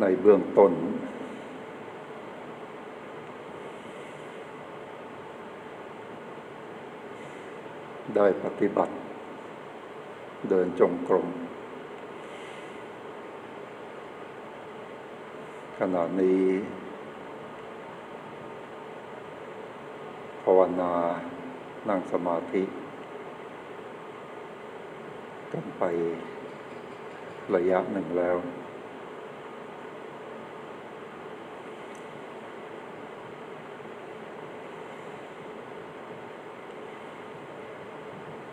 ในเบื้องต้น ได้ปฏิบัติ เดินจงกรมขณะนี้ภาวนา นั่งสมาธิกันไประยะหนึ่งแล้ว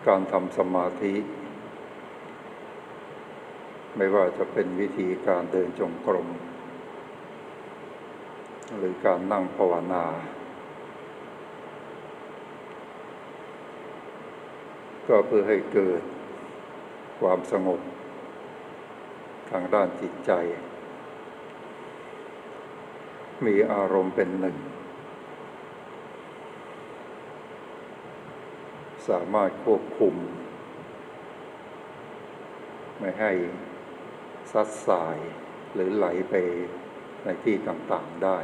การทำสมาธิ ไม่ว่าจะเป็นวิธีการเดินจงกรม หรือการนั่งภาวนา ก็เพื่อให้เกิดความสงบทางด้านจิตใจ มีอารมณ์เป็นหนึ่ง สามารถควบคุม ไม่ให้ซัดสายหรือไหลไปในที่ต่างๆได้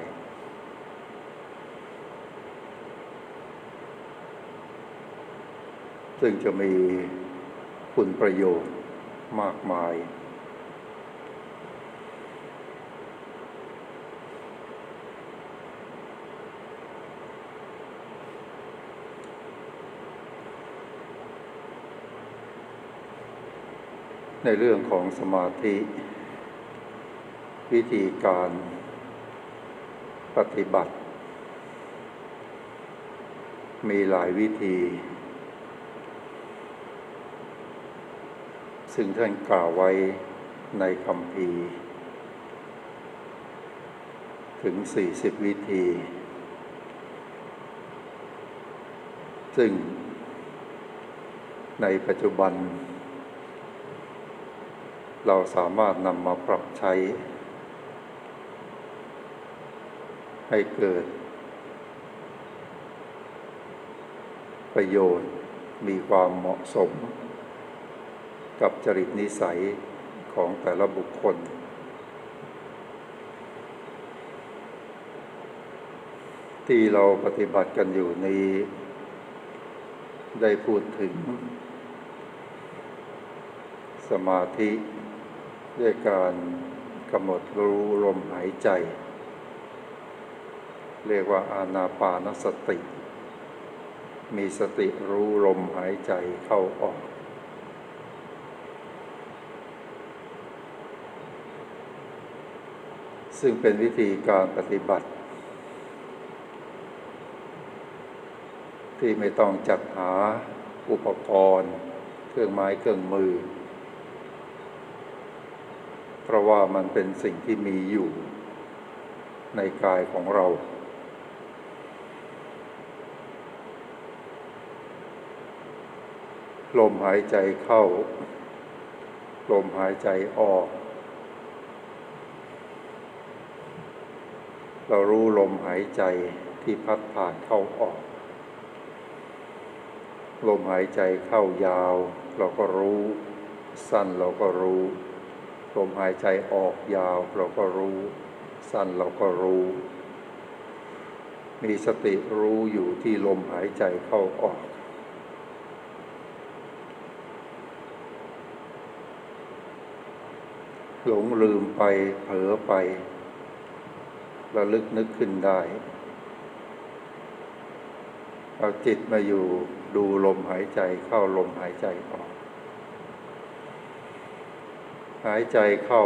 ซึ่งจะมีคุณประโยชน์มากมาย ในเรื่องของสมาธิ วิธีการปฏิบัติ มีหลายวิธี ซึ่งท่านกล่าวไว้ในคำพีถึง40วิธี ซึ่งในปัจจุบัน เราสามารถนำมาปรับใช้ ให้เกิด ประโยชน์มีความเหมาะสม กับจริตนิสัยของแต่ละบุคคล ที่เราปฏิบัติกันอยู่นี้ ได้พูดถึงสมาธิ ด้วยการกำหนดรู้ลมหายใจ เรียกว่าอานาปานสติ มีสติรู้ลมหายใจเข้าออก ซึ่งเป็นวิธีการปฏิบัติ ที่ไม่ต้องจัดหาอุปกรณ์ เครื่องไม้เครื่องมือ เพราะว่ามันเป็นสิ่งที่มีอยู่ในกายของเรา ลมหายใจเข้า ลมหายใจออก เรารู้ลมหายใจที่พัดผ่านเข้าออก ลมหายใจเข้ายาว เราก็รู้ สั้นเราก็รู้ ลมหายใจออกยาวเราก็รู้ สั้นเราก็รู้ มีสติรู้อยู่ที่ลมหายใจเข้าออก หลงลืมไปเผลอไประลึกนึกขึ้นได้ เอาจิตมาอยู่ดูลมหายใจเข้าลมหายใจออก หายใจเข้า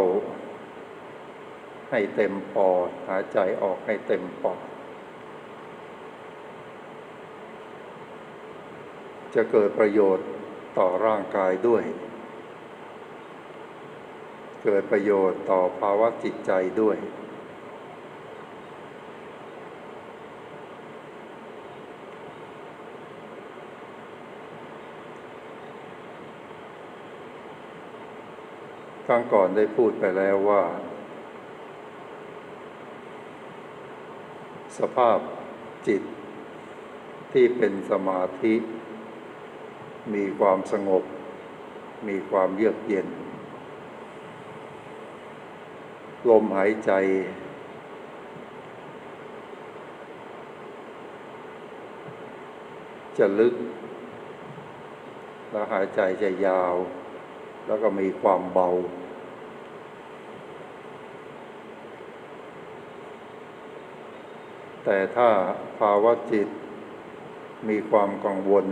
ให้เต็มปอด หายใจออกให้เต็มปอด จะเกิดประโยชน์ต่อร่างกายด้วย เกิดประโยชน์ต่อภาวะจิตใจด้วย รั้งก่อนได้พูดไปแล้วว่า สภาพจิตที่เป็นสมาธิ มีความสงบ มีความเยือกเย็น ลมหายใจ จะลึก แล้วหายใจจะยาว แล้วก็มีความเบา แต่ถ้าภาวะจิต มีความกังวล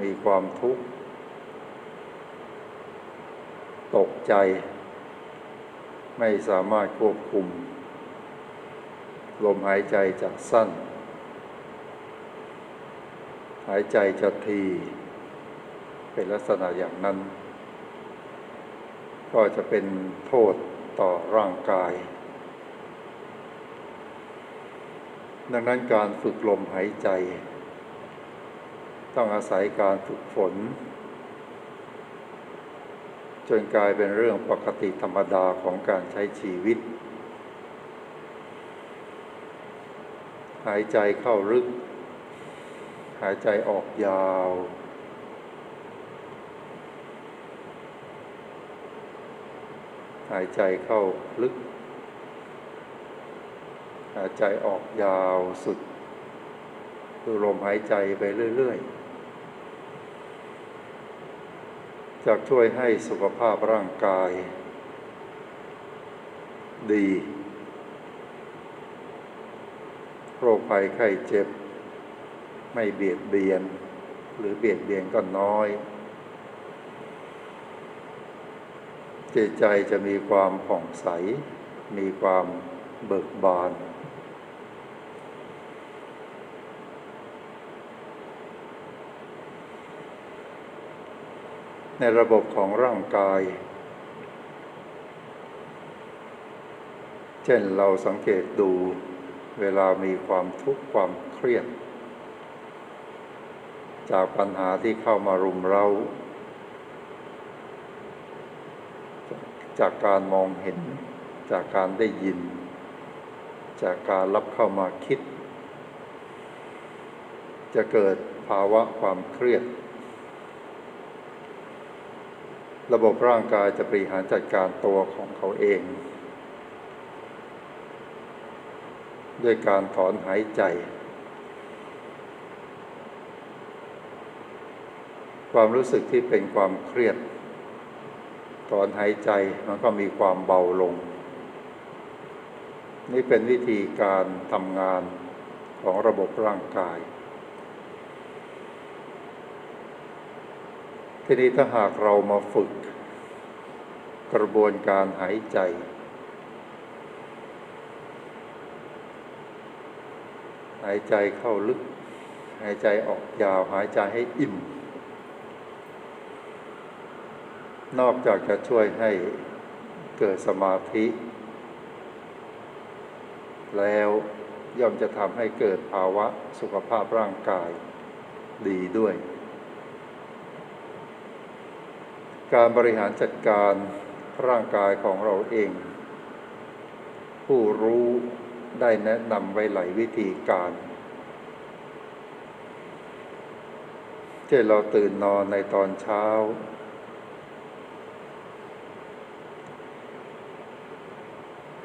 มีความทุกข์ ตกใจ ไม่สามารถควบคุม ลมหายใจจะสั้น หายใจจะที เป็นลักษณะอย่างนั้น ก็จะเป็นโทษต่อร่างกาย ดังนั้นการฝึกลมหายใจ ต้องอาศัยการฝึกฝน จนกลายเป็นเรื่องปกติธรรมดาของการใช้ชีวิต หายใจเข้าลึก หายใจออกยาว หายใจเข้าลึก หายใจออกยาวสุดดูลมหายใจไปเรื่อย ๆ จะช่วยให้สุขภาพร่างกาย ดี โรคภัยไข้เจ็บ ไม่เบียดเบียน หรือเบียดเบียนก็น้อย จิตใจจะมีความผ่องใส มีความเบิกบาน ในระบบของร่างกาย เช่นเราสังเกตดูเวลามีความทุกข์ความเครียด จากปัญหาที่เข้ามารุมเรา จากการมองเห็น จากการได้ยิน จากการรับเข้ามาคิด จะเกิดภาวะความเครียด ระบบร่างกายจะบริหารจัดการตัวของเขาเอง ด้วยการถอนหายใจความรู้สึกที่เป็นความเครียด ถอนหายใจมันก็มีความเบาลง นี่เป็นวิธีการทำงานของระบบร่างกาย ทีนี้ถ้าหากเรามาฝึก กระบวนการหายใจ หายใจเข้าลึก หายใจออกยาว หายใจให้อิ่ม นอกจากจะช่วยให้เกิดสมาธิ แล้วย่อมจะทำให้เกิดภาวะสุขภาพร่างกายดีด้วย การบริหารจัดการร่างกายของเราเอง ผู้รู้ได้แนะนำไว้หลายวิธีการเช่นเราตื่นนอนในตอนเช้า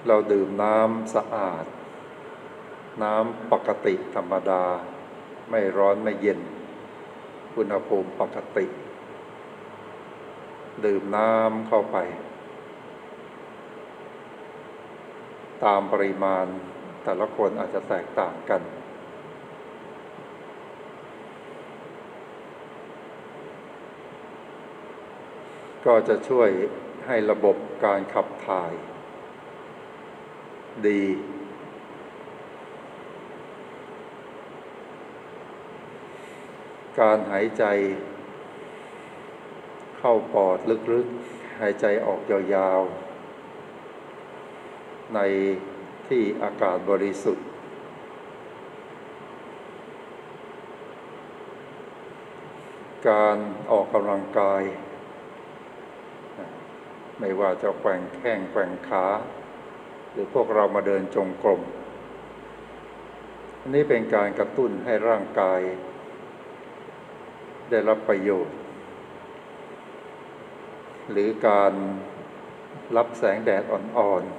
เราดื่มน้ำสะอาด น้ำปกติธรรมดา ไม่ร้อนไม่เย็น อุณหภูมิปกติ ดื่มน้ำเข้าไป ตามปริมาณแต่ละคนอาจจะแตกต่างกัน ก็จะช่วยให้ระบบการขับถ่าย ดี การหายใจ เข้าปอดลึกๆ หายใจออกยาวๆ ในที่อากาศบริสุทธิ์ การออกกำลังกาย ไม่ว่าจะแกว่งแข้งแกว่งขา หรือพวกเรามาเดินจงกรมอันนี้เป็นการกระตุ้นให้ร่างกาย ได้รับประโยชน์ หรือการรับแสงแดดอ่อนๆ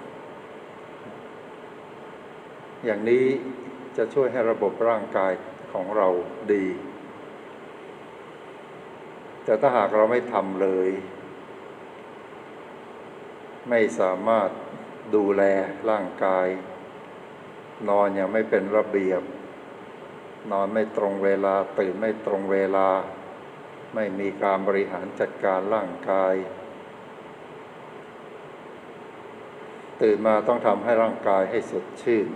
อย่างนี้จะช่วยให้ระบบร่างกายของเราดี แต่ถ้าหากเราไม่ทำเลย ไม่สามารถ ดูแลร่างกาย นอนอย่างไม่เป็นระเบียบ นอนไม่ตรงเวลาตื่นไม่ตรงเวลา ไม่มีการบริหารจัดการร่างกาย ตื่นมาต้องทำให้ร่างกายให้สดชื่น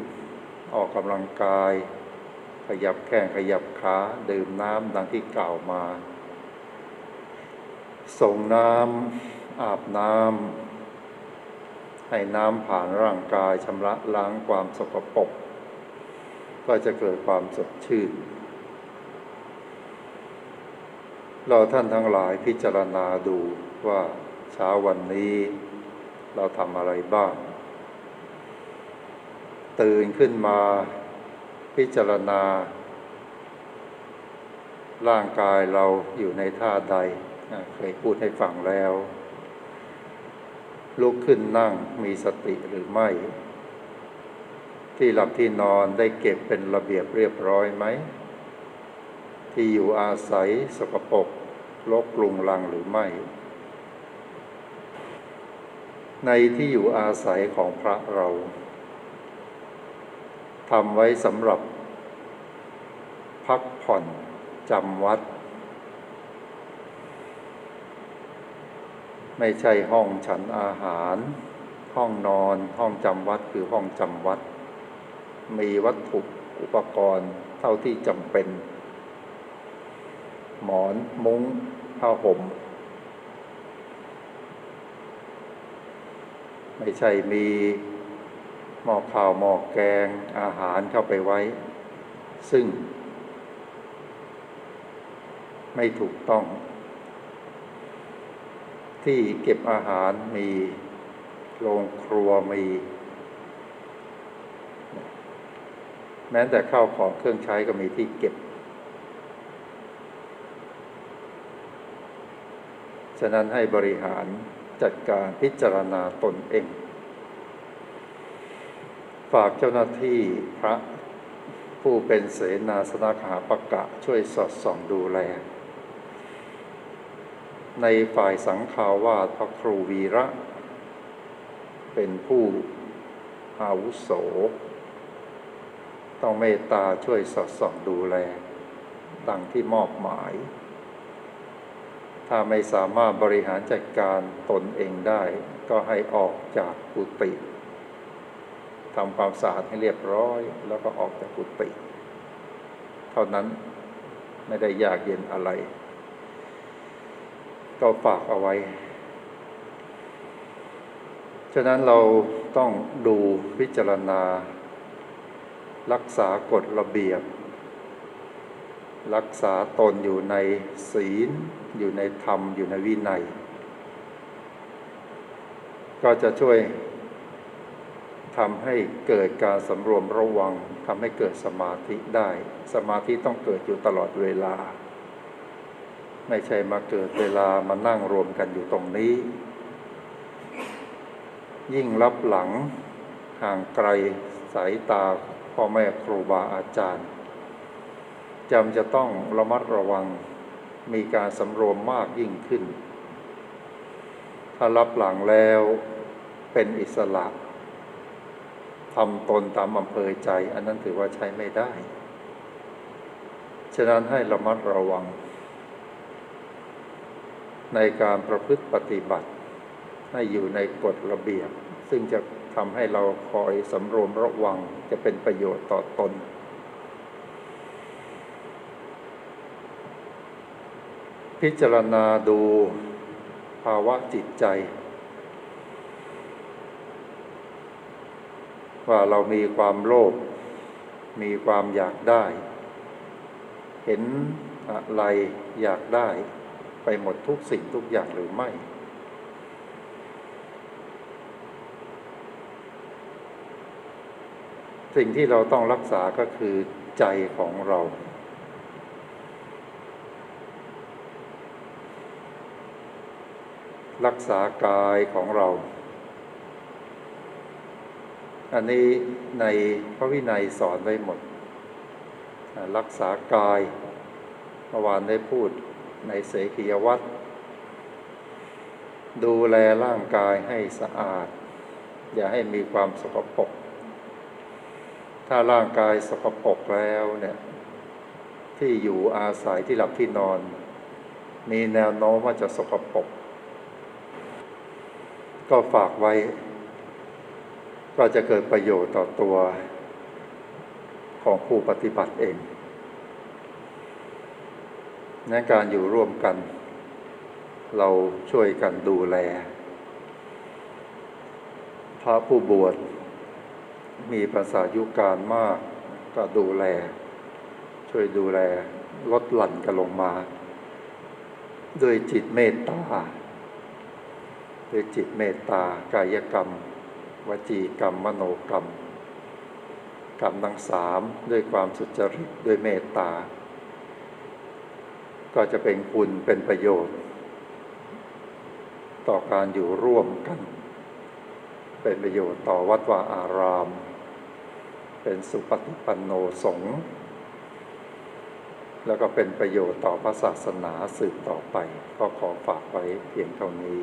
ออกกำลังกาย ขยับแข้งขยับขาดื่มน้ำดังที่กล่าวมา ส่งน้ำอาบน้ำ ให้น้ำผ่านร่างกายชำระล้างความสกปรกก็จะเกิดความสดชื่น เราท่านทั้งหลายพิจารณาดูว่าเช้าวันนี้ เราทำอะไรบ้าง ตื่นขึ้นมาพิจารณา ร่างกายเราอยู่ในท่าใด เคยพูดให้ฟังแล้ว ลุกขึ้นนั่งมีสติหรือไม่ ที่หลับที่นอนได้เก็บเป็นระเบียบเรียบร้อยไหม ที่อยู่อาศัยสกปรกลกลุงลังหรือไม่ ในที่อยู่อาศัยของพระเราทำไว้สำหรับ พักผ่อนจำวัด ไม่ใช่ห้องฉันอาหาร ห้องนอน ห้องจำวัดคือห้องจำวัด มีวัตถุอุปกรณ์เท่าที่จำเป็น หมอนมุง้งผ้าห่ม ไม่ใช่มีหม้อข้าวหม้อแกงอาหารเข้าไปไว้ ซึ่ง ไม่ถูกต้อง ที่เก็บอาหารมีโรงครัวมี แม้แต่ข้าวของเครื่องใช้ก็มีที่เก็บ ฉะนั้นให้บริหารจัดการพิจารณาตนเอง ฝากเจ้าหน้าที่พระผู้เป็นเสนาสนะขาปะกะช่วยสอดส่องดูแล ในฝ่ายสังฆาวาสพระครูวีระ เป็นผู้อาวุโส ต้องเมตตาช่วยสอดส่องดูแลดังที่มอบหมาย ถ้าไม่สามารถบริหารจัดการตนเองได้ ก็ให้ออกจากกุฏิทำความสะอาดให้เรียบร้อย แล้วก็ออกจากกุฏิเท่านั้นไม่ได้ยากเย็นอะไร ก็ฝากเอาไว้ ฉะนั้นเราต้องดูพิจารณา รักษากฎระเบียบ รักษาตนอยู่ในศีล อยู่ในธรรม อยู่ในวินัย ก็จะช่วยทำให้เกิดการสำรวมระวังทำให้เกิดสมาธิได้ สมาธิต้องเกิดอยู่ตลอดเวลา ไม่ใช่มาเกิดเวลามานั่งรวมกันอยู่ตรงนี้ ยิ่งรับหลังห่างไกลสายตาพ่อแม่ครูบาอาจารย์จำจะต้องระมัดระวังมีการสำรวมมากยิ่งขึ้น ถ้ารับหลังแล้วเป็นอิสระทำตนตามอำเภอใจ อันนั้นถือว่าใช้ไม่ได้ ฉะนั้นให้ระมัดระวัง ในการประพฤติปฏิบัติ ให้อยู่ในกฎระเบียบ ซึ่งจะทำให้เราคอยสำรวมระวังจะเป็นประโยชน์ต่อตน พิจารณาดูภาวะจิตใจ ว่าเรามีความโลภมีความอยากได้ เห็นอะไรอยากได้ ไปหมดทุกสิ่งทุกอย่างหรือไม่ สิ่งที่เราต้องรักษาก็คือใจของเรา รักษากายของเรา อันนี้ในพระวินัยสอนไว้หมด รักษากายเมื่อวานได้พูด ในเสขียวัตรดูแลร่างกายให้สะอาด อย่าให้มีความสกปรกถ้าร่างกายสกปรกแล้วเนี่ยที่อยู่อาศัยที่หลับที่นอน มีแนวโน้มว่าจะสกปรกก็ฝากไว้ ก็จะเกิดประโยชน์ต่อตัวของผู้ปฏิบัติเอง ในการอยู่ร่วมกัน เราช่วยกันดูแล พระผู้บวชมีภาษายุการมาก ก็ดูแล ช่วยดูแลลดหลั่นกันลงมา ด้วยจิตเมตตาด้วยจิตเมตตากายกรรม วจีกรรม มโนกรรม กรรมทั้งสามด้วยความสุจริตด้วยเมตตา ก็จะเป็นคุณเป็นประโยชน์ ต่อการอยู่ร่วมกัน เป็นประโยชน์ต่อวัดวาอาราม เป็นสุปฏิปันโนสงฆ์แล้วก็เป็นประโยชน์ต่อพระศาสนาสืบต่อไป ก็ขอฝากไว้เพียงเท่านี้